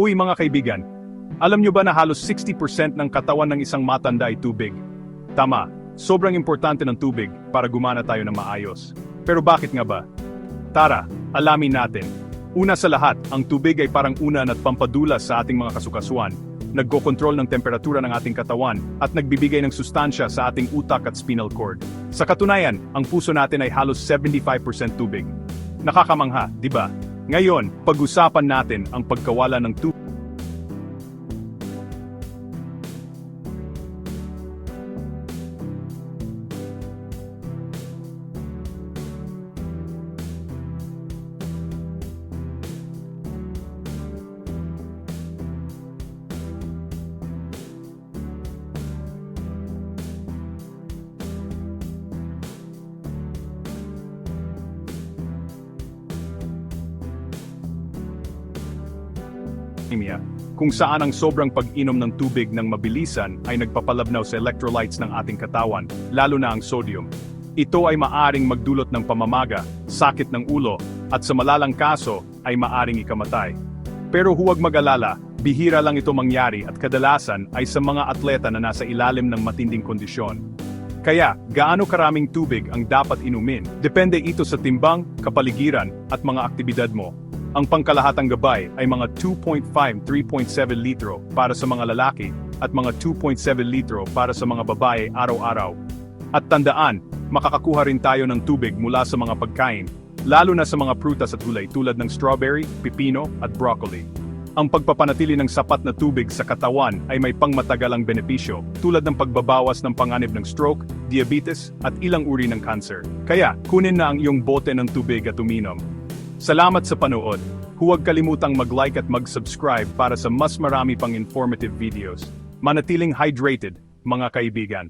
Uy mga kaibigan, alam nyo ba na halos 60% ng katawan ng isang matanda ay tubig? Tama, sobrang importante ng tubig para gumana tayo ng maayos. Pero bakit nga ba? Tara, alamin natin. Una sa lahat, ang tubig ay parang unan at pampadulas sa ating mga kasukasuan. Nagkokontrol ng temperatura ng ating katawan at nagbibigay ng sustansya sa ating utak at spinal cord. Sa katunayan, ang puso natin ay halos 75% tubig. Nakakamangha, di ba? Ngayon, pag-usapan natin ang pagkawala ng tubig. Anemia, kung saan ang sobrang pag-inom ng tubig ng mabilisan ay nagpapalabnaw sa electrolytes ng ating katawan, lalo na ang sodium. Ito ay maaring magdulot ng pamamaga, sakit ng ulo, at sa malalang kaso ay maaring ikamatay. Pero huwag mag-alala, bihira lang ito mangyari at kadalasan ay sa mga atleta na nasa ilalim ng matinding kondisyon. Kaya, gaano karaming tubig ang dapat inumin? Depende ito sa timbang, kapaligiran, at mga aktibidad mo. Ang pangkalahatang gabay ay mga 2.5-3.7 litro para sa mga lalaki at mga 2.7 litro para sa mga babae araw-araw. At tandaan, makakakuha rin tayo ng tubig mula sa mga pagkain, lalo na sa mga prutas at gulay tulad ng strawberry, pipino, at broccoli. Ang pagpapanatili ng sapat na tubig sa katawan ay may pangmatagalang benepisyo tulad ng pagbabawas ng panganib ng stroke, diabetes, at ilang uri ng cancer. Kaya, kunin na ang iyong bote ng tubig at uminom. Salamat sa panood. Huwag kalimutang mag-like at mag-subscribe para sa mas marami pang informative videos. Manatiling hydrated, mga kaibigan.